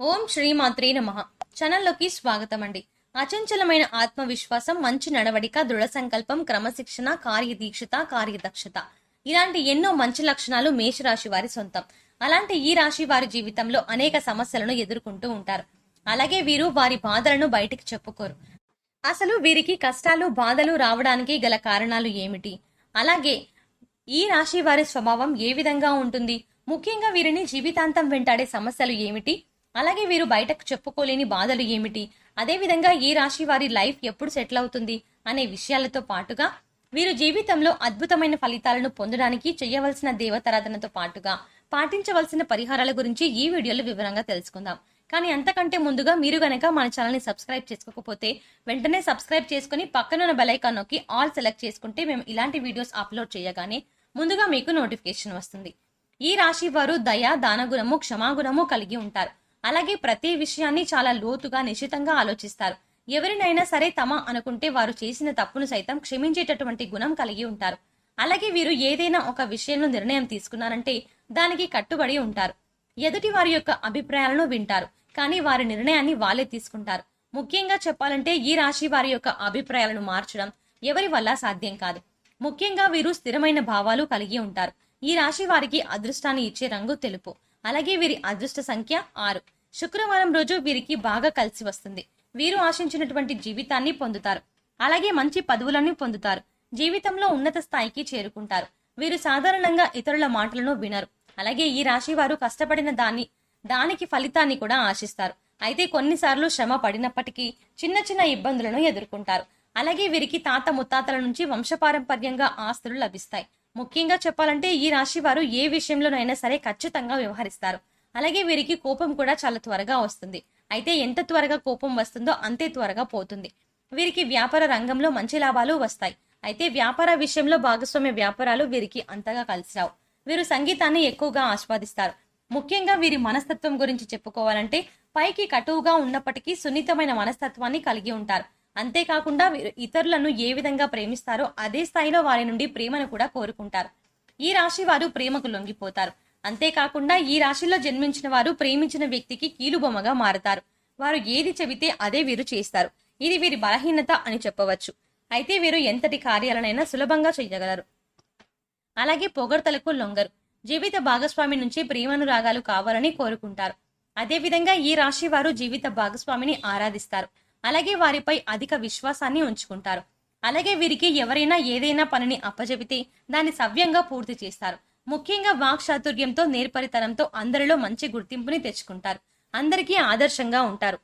ఓం శ్రీమాత్రే నమ. ఛానల్లోకి స్వాగతం అండి అచంచలమైన ఆత్మవిశ్వాసం మంచి నడవడిక దృఢ సంకల్పం క్రమశిక్షణ కార్యదీక్షత కార్యదక్షత. ఇలాంటి ఎన్నో మంచి లక్షణాలు మేషరాశి వారి సొంతం. అలాంటి ఈ రాశి వారి జీవితంలో అనేక సమస్యలను ఎదుర్కొంటూ ఉంటారు. అలాగే వీరు వారి బాధలను బయటికి చెప్పుకోరు. అసలు వీరికి కష్టాలు బాధలు రావడానికి గల కారణాలు ఏమిటి? అలాగే ఈ రాశి వారి స్వభావం ఏ విధంగా ఉంటుంది? ముఖ్యంగా వీరిని జీవితాంతం వెంటాడే సమస్యలు ఏమిటి? అలాగే వీరు బయటకు చెప్పుకోలేని బాధలు ఏమిటి? అదేవిధంగా ఈ రాశి వారి లైఫ్ ఎప్పుడు సెటిల్ అవుతుంది అనే విషయాలతో పాటుగా వీరు జీవితంలో అద్భుతమైన ఫలితాలను పొందడానికి చేయవలసిన దేవతారాధనతో పాటుగా పాటించవలసిన పరిహారాల గురించి ఈ వీడియోలో వివరంగా తెలుసుకుందాం. కానీ అంతకంటే ముందుగా మీరు గనక మన ఛానల్ని సబ్స్క్రైబ్ చేసుకోకపోతే వెంటనే సబ్స్క్రైబ్ చేసుకుని పక్కనున్న బెలైకాన్ నొక్కి ఆల్ సెలెక్ట్ చేసుకుంటే మేము ఇలాంటి వీడియోస్ అప్లోడ్ చేయగానే ముందుగా మీకు నోటిఫికేషన్ వస్తుంది. ఈ రాశి వారు దయ దానగుణము క్షమాగుణము కలిగి ఉంటారు. అలాగే ప్రతి విషయాన్ని చాలా లోతుగా నిశ్చితంగా ఆలోచిస్తారు. ఎవరినైనా సరే తమ అనుకుంటే వారు చేసిన తప్పును సైతం క్షమించేటటువంటి గుణం కలిగి ఉంటారు. అలాగే వీరు ఏదైనా ఒక విషయంలో నిర్ణయం తీసుకున్నారంటే దానికి కట్టుబడి ఉంటారు. ఎదుటి వారి యొక్క అభిప్రాయాలను వింటారు కానీ వారి నిర్ణయాన్ని వాళ్ళే తీసుకుంటారు. ముఖ్యంగా చెప్పాలంటే ఈ రాశి వారి యొక్క అభిప్రాయాలను మార్చడం ఎవరి వల్ల సాధ్యం కాదు. ముఖ్యంగా వీరు స్థిరమైన భావాలు కలిగి ఉంటారు. ఈ రాశి వారికి అదృష్టాన్ని ఇచ్చే రంగు తెలుపు. అలాగే వీరి అదృష్ట సంఖ్య ఆరు. శుక్రవారం రోజు వీరికి బాగా కలిసి వస్తుంది. వీరు ఆశించినటువంటి జీవితాన్ని పొందుతారు. అలాగే మంచి పదవులను పొందుతారు. జీవితంలో ఉన్నత స్థాయికి చేరుకుంటారు. వీరు సాధారణంగా ఇతరుల మాటలను వినరు. అలాగే ఈ రాశి వారు కష్టపడిన దాన్ని దానికి ఫలితాన్ని కూడా ఆశిస్తారు. అయితే కొన్నిసార్లు శ్రమ పడినప్పటికీ చిన్న చిన్న ఇబ్బందులను ఎదుర్కొంటారు. అలాగే వీరికి తాత ముత్తాతల నుంచి వంశపారంపర్యంగా ఆస్తులు లభిస్తాయి. ముఖ్యంగా చెప్పాలంటే ఈ రాశి వారు ఏ విషయంలోనైనా సరే ఖచ్చితంగా వ్యవహరిస్తారు. అలాగే వీరికి కోపం కూడా చాలా త్వరగా వస్తుంది. అయితే ఎంత త్వరగా కోపం వస్తుందో అంతే త్వరగా పోతుంది. వీరికి వ్యాపార రంగంలో మంచి లాభాలు వస్తాయి. అయితే వ్యాపార విషయంలో భాగస్వామ్య వ్యాపారాలు వీరికి అంతగా కలిసి రావు వీరు సంగీతాన్ని ఎక్కువగా ఆస్వాదిస్తారు. ముఖ్యంగా వీరి మనస్తత్వం గురించి చెప్పుకోవాలంటే పైకి కటువుగా ఉన్నప్పటికీ సున్నితమైన మనస్తత్వాన్ని కలిగి ఉంటారు. అంతేకాకుండా వీరు ఇతరులను ఏ విధంగా ప్రేమిస్తారో అదే స్థాయిలో వారి నుండి ప్రేమను కూడా కోరుకుంటారు. ఈ రాశి వారు ప్రేమకు లొంగిపోతారు. అంతేకాకుండా ఈ రాశిలో జన్మించిన వారు ప్రేమించిన వ్యక్తికి కీలుబొమ్మగా మారతారు. వారు ఏది చెబితే అదే వీరు చేస్తారు. ఇది వీరి బలహీనత అని చెప్పవచ్చు. అయితే వీరు ఎంతటి కార్యాలనైనా సులభంగా చేయగలరు. అలాగే పొగడ్తలకు లొంగరు. జీవిత భాగస్వామి నుంచి ప్రేమనురాగాలు కావాలని కోరుకుంటారు. అదేవిధంగా ఈ రాశి వారు జీవిత భాగస్వామిని ఆరాధిస్తారు. అలాగే వారిపై అధిక విశ్వాసాన్ని ఉంచుకుంటారు. అలాగే వీరికి ఎవరైనా ఏదైనా పనిని అప్పజెపితే దాన్ని సవ్యంగా పూర్తి చేస్తారు. ముఖ్యంగా వాక్ చాతుర్యంతో నేర్పరితనంతో అందరిలో మంచి గుర్తింపుని తెచ్చుకుంటారు. అందరికీ ఆదర్శంగా ఉంటారు.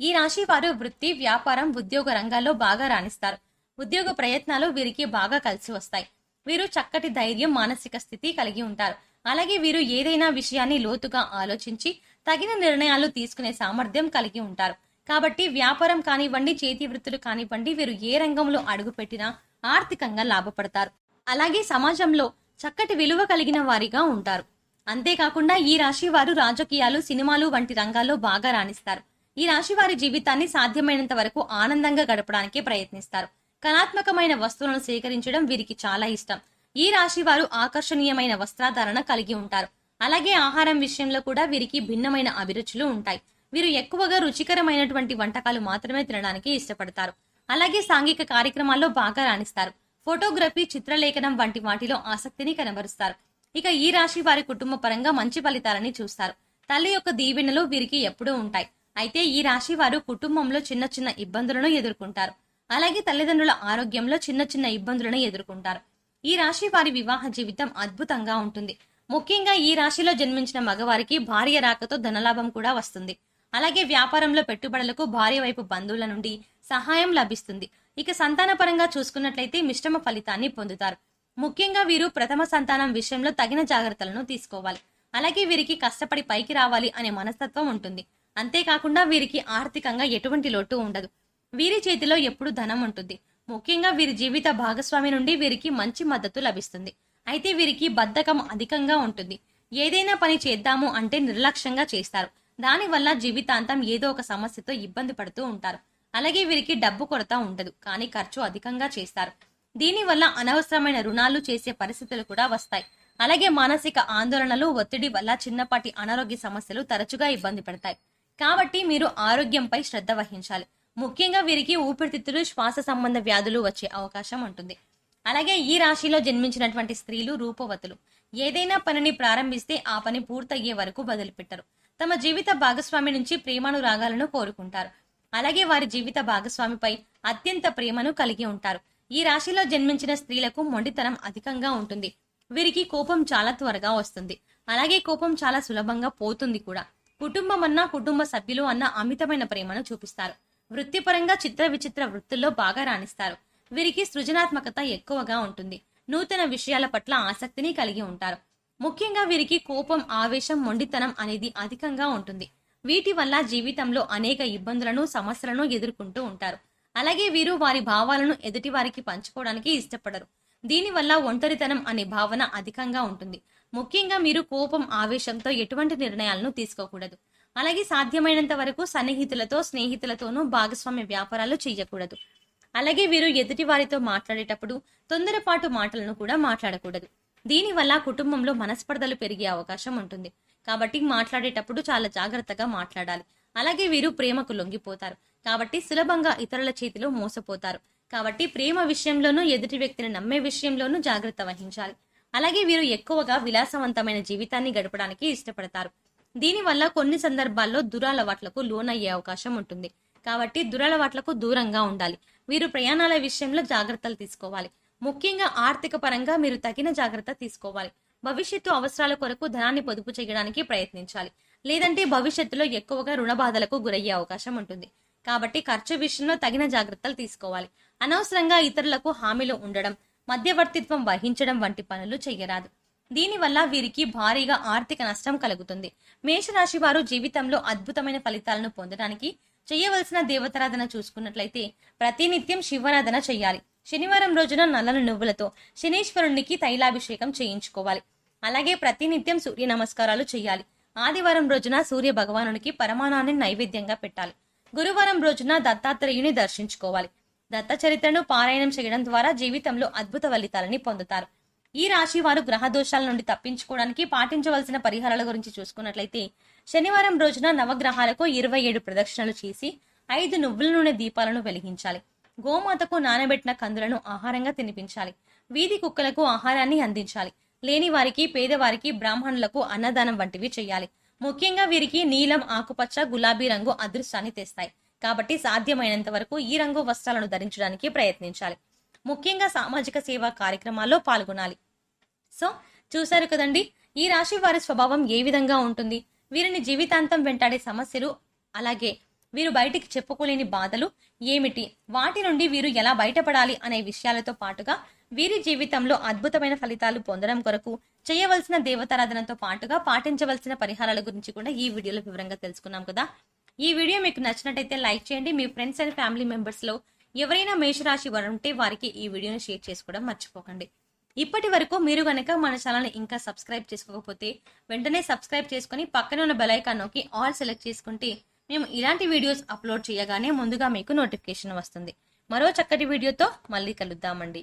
ఈ రాశి వారు వృత్తి వ్యాపారం ఉద్యోగ రంగాల్లో బాగా రాణిస్తారు. ఉద్యోగ ప్రయత్నాలు వీరికి బాగా కలిసి వస్తాయి. వీరు చక్కటి ధైర్యం మానసిక స్థితి కలిగి ఉంటారు. అలాగే వీరు ఏదైనా విషయాన్ని లోతుగా ఆలోచించి తగిన నిర్ణయాలు తీసుకునే సామర్థ్యం కలిగి ఉంటారు. కాబట్టి వ్యాపారం కానివ్వండి చేతి వృత్తులు కానివ్వండి వీరు ఏ రంగంలో అడుగుపెట్టినా ఆర్థికంగా లాభపడతారు. అలాగే సమాజంలో చక్కటి విలువ కలిగిన వారిగా ఉంటారు. అంతేకాకుండా ఈ రాశి వారు రాజకీయాలు సినిమాలు వంటి రంగాల్లో బాగా రాణిస్తారు. ఈ రాశి వారి జీవితాన్ని సాధ్యమైనంత వరకు ఆనందంగా గడపడానికే ప్రయత్నిస్తారు. కళాత్మకమైన వస్తువులను సేకరించడం వీరికి చాలా ఇష్టం. ఈ రాశి వారు ఆకర్షణీయమైన వస్త్రాధారణ కలిగి ఉంటారు. అలాగే ఆహారం విషయంలో కూడా వీరికి భిన్నమైన అభిరుచులు ఉంటాయి. వీరు ఎక్కువగా రుచికరమైనటువంటి వంటకాలు మాత్రమే తినడానికి ఇష్టపడతారు. అలాగే సాంఘిక కార్యక్రమాల్లో బాగా రాణిస్తారు. ఫోటోగ్రఫీ చిత్రలేఖనం వంటి వాటిలో ఆసక్తిని కనబరుస్తారు. ఇక ఈ రాశి వారి కుటుంబ పరంగా మంచి ఫలితాలని చూస్తారు. తల్లి యొక్క దీవెనలు వీరికి ఎప్పుడూ ఉంటాయి. అయితే ఈ రాశి వారు కుటుంబంలో చిన్న చిన్న ఇబ్బందులను ఎదుర్కొంటారు. అలాగే తల్లిదండ్రుల ఆరోగ్యంలో చిన్న చిన్న ఇబ్బందులను ఎదుర్కొంటారు. ఈ రాశి వారి వివాహ జీవితం అద్భుతంగా ఉంటుంది. ముఖ్యంగా ఈ రాశిలో జన్మించిన మగవారికి భార్య రాకతో ధనలాభం కూడా వస్తుంది. అలాగే వ్యాపారంలో పెట్టుబడులకు భార్య వైపు బంధువుల నుండి సహాయం లభిస్తుంది. ఇక సంతాన పరంగా చూసుకున్నట్లయితే మిశ్రమ ఫలితాన్ని పొందుతారు. ముఖ్యంగా వీరు ప్రథమ సంతానం విషయంలో తగిన జాగ్రత్తలను తీసుకోవాలి. అలాగే వీరికి కష్టపడి పైకి రావాలి అనే మనస్తత్వం ఉంటుంది. అంతేకాకుండా వీరికి ఆర్థికంగా ఎటువంటి లోటు ఉండదు. వీరి చేతిలో ఎప్పుడు ధనం ఉంటుంది. ముఖ్యంగా వీరి జీవిత భాగస్వామి నుండి వీరికి మంచి మద్దతు లభిస్తుంది. అయితే వీరికి బద్ధకం అధికంగా ఉంటుంది. ఏదైనా పని చేద్దాము అంటే నిర్లక్ష్యంగా చేస్తారు. దానివల్ల జీవితాంతం ఏదో ఒక సమస్యతో ఇబ్బంది పడుతూ ఉంటారు. అలాగే వీరికి డబ్బు కొరత ఉండదు కానీ ఖర్చు అధికంగా చేస్తారు. దీనివల్ల అనవసరమైన రుణాలు చేసే పరిస్థితులు కూడా వస్తాయి. అలాగే మానసిక ఆందోళనలు ఒత్తిడి వల్ల చిన్నపాటి అనారోగ్య సమస్యలు తరచుగా ఇబ్బంది పెడతాయి. కాబట్టి మీరు ఆరోగ్యంపై శ్రద్ధ వహించాలి. ముఖ్యంగా వీరికి ఊపిరితిత్తులు శ్వాస సంబంధ వ్యాధులు వచ్చే అవకాశం ఉంటుంది. అలాగే ఈ రాశిలో జన్మించినటువంటి స్త్రీలు రూపవతులు. ఏదైనా పనిని ప్రారంభిస్తే ఆ పని పూర్తయ్యే వరకు వదిలిపెట్టరు. తమ జీవిత భాగస్వామి నుంచి ప్రేమానురాగాలను కోరుకుంటారు. అలాగే వారి జీవిత భాగస్వామిపై అత్యంత ప్రేమను కలిగి ఉంటారు. ఈ రాశిలో జన్మించిన స్త్రీలకు మొండితనం అధికంగా ఉంటుంది. వీరికి కోపం చాలా త్వరగా వస్తుంది. అలాగే కోపం చాలా సులభంగా పోతుంది కూడా. కుటుంబం అన్నా కుటుంబ సభ్యులు అన్న అమితమైన ప్రేమను చూపిస్తారు. వృత్తిపరంగా చిత్ర విచిత్ర వృత్తుల్లో బాగా రాణిస్తారు. వీరికి సృజనాత్మకత ఎక్కువగా ఉంటుంది. నూతన విషయాల పట్ల ఆసక్తిని కలిగి ఉంటారు. ముఖ్యంగా వీరికి కోపం ఆవేశం మొండితనం అనేది అధికంగా ఉంటుంది. వీటి వల్ల జీవితంలో అనేక ఇబ్బందులను సమస్యలను ఎదుర్కొంటూ ఉంటారు. అలాగే వీరు వారి భావాలను ఎదుటి వారికి పంచుకోవడానికి ఇష్టపడరు. దీనివల్ల ఒంటరితనం అనే భావన అధికంగా ఉంటుంది. ముఖ్యంగా మీరు కోపం ఆవేశంతో ఎటువంటి నిర్ణయాలను తీసుకోకూడదు. అలాగే సాధ్యమైనంత వరకు సన్నిహితులతో స్నేహితులతోనూ భాగస్వామ్య వ్యాపారాలు చేయకూడదు. అలాగే వీరు ఎదుటి వారితో మాట్లాడేటప్పుడు తొందరపాటు మాటలను కూడా మాట్లాడకూడదు. దీనివల్ల కుటుంబంలో మనస్పర్ధలు పెరిగే అవకాశం ఉంటుంది. కాబట్టి మాట్లాడేటప్పుడు చాలా జాగ్రత్తగా మాట్లాడాలి. అలాగే వీరు ప్రేమకు లొంగిపోతారు. కాబట్టి సులభంగా ఇతరుల చేతిలో మోసపోతారు. కాబట్టి ప్రేమ విషయంలోనూ ఎదుటి వ్యక్తిని నమ్మే విషయంలోనూ జాగ్రత్త వహించాలి. అలాగే వీరు ఎక్కువగా విలాసవంతమైన జీవితాన్ని గడపడానికి ఇష్టపడతారు. దీనివల్ల కొన్ని సందర్భాల్లో దురలవాట్లకు లోనయ్యే అవకాశం ఉంటుంది. కాబట్టి దురలవాట్లకు దూరంగా ఉండాలి. వీరు ప్రయాణాల విషయంలో జాగ్రత్తలు తీసుకోవాలి. ముఖ్యంగా ఆర్థిక పరంగా మీరు తగిన జాగ్రత్త తీసుకోవాలి. భవిష్యత్తు అవసరాల కొరకు ధనాన్ని పొదుపు చేయడానికి ప్రయత్నించాలి. లేదంటే భవిష్యత్తులో ఎక్కువగా రుణ బాధలకు గురయ్యే అవకాశం ఉంటుంది. కాబట్టి ఖర్చు విషయంలో తగిన జాగ్రత్తలు తీసుకోవాలి. అనవసరంగా ఇతరులకు హామీలు ఉండడం మధ్యవర్తిత్వం వహించడం వంటి పనులు చేయరాదు దీనివల్ల వీరికి భారీగా ఆర్థిక నష్టం కలుగుతుంది. మేషరాశి వారు జీవితంలో అద్భుతమైన ఫలితాలను పొందడానికి చేయవలసిన దేవతారాధన చూసుకున్నట్లయితే ప్రతినిత్యం శివారాధన చేయాలి శనివారం రోజున నల్లని నువ్వులతో శనీశ్వరునికి తైలాభిషేకం చేయించుకోవాలి. అలాగే ప్రతినిత్యం సూర్య నమస్కారాలు చేయాలి. ఆదివారం రోజున సూర్య భగవానునికి పరమాణాన్ని నైవేద్యంగా పెట్టాలి. గురువారం రోజున దత్తాత్రేయుని దర్శించుకోవాలి. దత్త చరిత్రను పారాయణం చేయడం ద్వారా జీవితంలో అద్భుత ఫలితాలని పొందుతారు. ఈ రాశి వారు గ్రహ దోషాల నుండి తప్పించుకోవడానికి పాటించవలసిన పరిహారాల గురించి చూసుకున్నట్లయితే శనివారం రోజున నవగ్రహాలకు ఇరవై ఏడు ప్రదక్షిణలు చేసి ఐదు నువ్వుల నూనె దీపాలను వెలిగించాలి. గోమాతకు నానబెట్టిన కందులను ఆహారంగా తినిపించాలి. వీధి కుక్కలకు ఆహారాన్ని అందించాలి. లేని వారికి పేదవారికి బ్రాహ్మణులకు అన్నదానం వంటివి చేయాలి. ముఖ్యంగా వీరికి నీలం ఆకుపచ్చ గులాబీ రంగు అదృష్టాన్ని తెస్తాయి. కాబట్టి సాధ్యమైనంత వరకు ఈ రంగు వస్త్రాలను ధరించడానికి ప్రయత్నించాలి. ముఖ్యంగా సామాజిక సేవా కార్యక్రమాల్లో పాల్గొనాలి. సో చూశారు కదండి ఈ రాశి వారి స్వభావం ఏ విధంగా ఉంటుంది? వీరిని జీవితాంతం వెంటాడే సమస్యలు అలాగే వీరు బయటికి చెప్పుకోలేని బాధలు ఏమిటి? వాటి నుండి వీరు ఎలా బయటపడాలి అనే విషయాలతో పాటుగా వీరి జీవితంలో అద్భుతమైన ఫలితాలు పొందడం కొరకు చేయవలసిన దేవతారాధనతో పాటుగా పాటించవలసిన పరిహారాల గురించి కూడా ఈ వీడియోలో వివరంగా తెలుసుకున్నాం కదా. ఈ వీడియో మీకు నచ్చినట్టయితే లైక్ చేయండి. మీ ఫ్రెండ్స్ అండ్ ఫ్యామిలీ మెంబర్స్లో ఎవరైనా మేషరాశి వారు ఉంటే వారికి ఈ వీడియోని షేర్ చేసుకోవడం మర్చిపోకండి. ఇప్పటి వరకు మీరు గనక మన ఛానల్ ఇంకా సబ్స్క్రైబ్ చేసుకోకపోతే వెంటనే సబ్స్క్రైబ్ చేసుకుని పక్కన ఉన్న బెలైకాన్ నొక్కి ఆల్ సెలెక్ట్ చేసుకుంటే మేము ఇలాంటి వీడియోస్ అప్లోడ్ చేయగానే ముందుగా మీకు నోటిఫికేషన్ వస్తుంది. మరో చక్కటి వీడియోతో మళ్ళీ కలుద్దామండి.